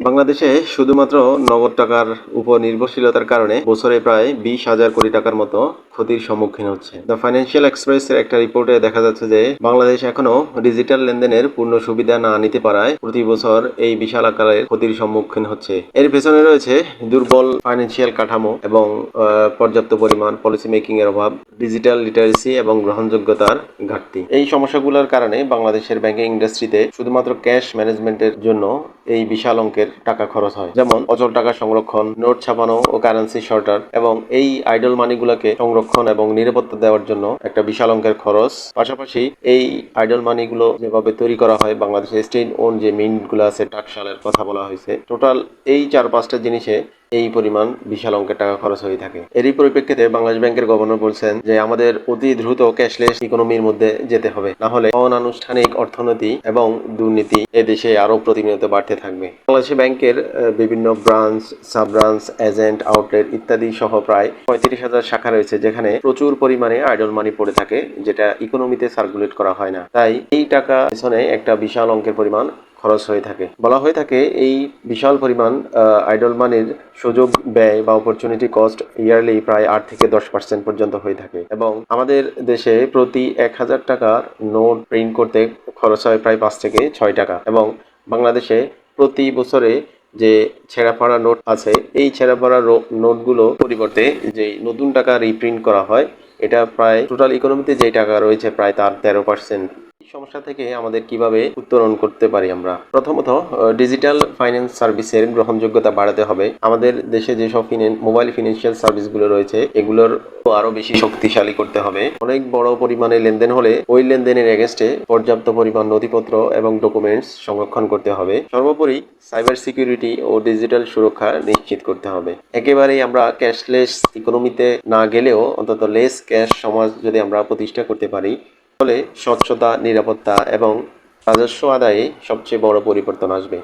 বাংলাদেশে শুধুমাত্র নগদ টাকার উপর নির্ভরশীলতার কারণে বছরে প্রায় বিশ হাজার কোটি টাকার মতো ক্ষতির সম্মুখীন হচ্ছে। দ্য ফাইন্যান্সিয়াল এক্সপ্রেসের একটা রিপোর্টে দেখা যাচ্ছে যে, বাংলাদেশ এখনও ডিজিটাল লেনদেনের পূর্ণ সুবিধা না নিতে পারায় প্রতি বছর এই বিশাল আকারের ক্ষতির সম্মুখীন হচ্ছে। এর পেছনে রয়েছে দুর্বল ফাইন্যান্সিয়াল কাঠামো এবং পর্যাপ্ত পরিমাণ পলিসি মেকিং এর অভাব ডিজিটাল লিটারেসি এবং গ্রহণযোগ্যতার ঘাটতি। এই সমস্যাগুলোর কারণে বাংলাদেশের ব্যাংকিং ইন্ডাস্ট্রিতে শুধুমাত্র ক্যাশ ম্যানেজমেন্টের জন্য এই বিশাল অঙ্কের টাকা খরচ হয়। যেমন, অচল টাকা সংরক্ষণ নোট ছাপানো ও কারেন্সি শর্টার এবং এই আইডল মানিগুলোকে সংরক্ষণ এবং নিরাপত্তা দেওয়ার জন্য একটা বিশাল অঙ্কের খরচ। পাশাপাশি এই আইডল মানিগুলো যেভাবে তৈরি করা হয় বাংলাদেশের স্টেট ওন যে মিন্টগুলো আছে, টাকশালের কথা বলা হয়েছে টোটাল এই চার পাঁচটা জিনিসে এই পরিমাণ বিশাল অঙ্কের টাকা খরচ হয়ে থাকে। এরই পরিপ্রেক্ষিতে বাংলাদেশ ব্যাংকের গভর্নর বলছেন যে, আমাদের অতি দ্রুত ক্যাশলেস ইকোনমির মধ্যে যেতে হবে। না হলে অনানুষ্ঠানিক অর্থনীতি এবং দুর্নীতি এদেশে আরও প্রতিনিয়ত বাড়তে থাকবে। বাংলাদেশ ব্যাংকের বিভিন্ন branch sub branch agent, outlet ইত্যাদি সহ প্রায় পঁয়ত্রিশ হাজার শাখা রয়েছে, যেখানে প্রচুর পরিমাণে আইডল মানি পড়ে থাকে, যেটা ইকোনমিতে সার্কুলেট করা হয় না। তাই এই টাকা পেছনে একটা বিশাল অঙ্কের পরিমাণ খরচ হয়ে থাকে। বলা হয়ে থাকে এই বিশাল পরিমাণ আইডল মানির সুযোগ, ব্যয় বা অপরচুনিটি কস্ট ইয়ারলি প্রায় আট থেকে দশ পার্সেন্ট পর্যন্ত হয়ে থাকে। এবং আমাদের দেশে প্রতি এক হাজার টাকার নোট প্রিন্ট করতে খরচ হয় প্রায় পাঁচ থেকে ছয় টাকা। এবং বাংলাদেশে প্রতি বছরে যে ছেঁড়া পড়া নোট আছে, এই ছেঁড়া পড়া নোটগুলো পরিবর্তে যে নতুন টাকা রিপ্রিন্ট করা হয়, এটা প্রায় টোটাল ইকোনমিতে যে টাকা রয়েছে, প্রায় তার তেরো পার্সেন্ট সমস্যা থেকে আমাদের কীভাবে উত্তরণ করতে পারি আমরা? প্রথমত ডিজিটাল ফাইন্যান্স সার্ভিসের গ্রহণযোগ্যতা বাড়াতে হবে। আমাদের দেশে যেসব মোবাইল ফিনান্সিয়াল সার্ভিসগুলো রয়েছে, এগুলোর আরও বেশি শক্তিশালী করতে হবে। অনেক বড় পরিমাণে লেনদেন হলে ওই লেনদেনের এগেনস্টে পর্যাপ্ত পরিমাণ নথিপত্র এবং ডকুমেন্টস সংরক্ষণ করতে হবে। সর্বোপরি সাইবার সিকিউরিটি ও ডিজিটাল সুরক্ষা নিশ্চিত করতে হবে। একেবারেই আমরা ক্যাশলেস ইকোনমিতে না গেলেও অন্তত লেস ক্যাশ সমাজ যদি আমরা প্রতিষ্ঠা করতে পারি ফলে স্বচ্ছতা নিরাপত্তা এবং রাজস্ব আদায়ে সবচেয়ে বড় পরিবর্তন আসবে।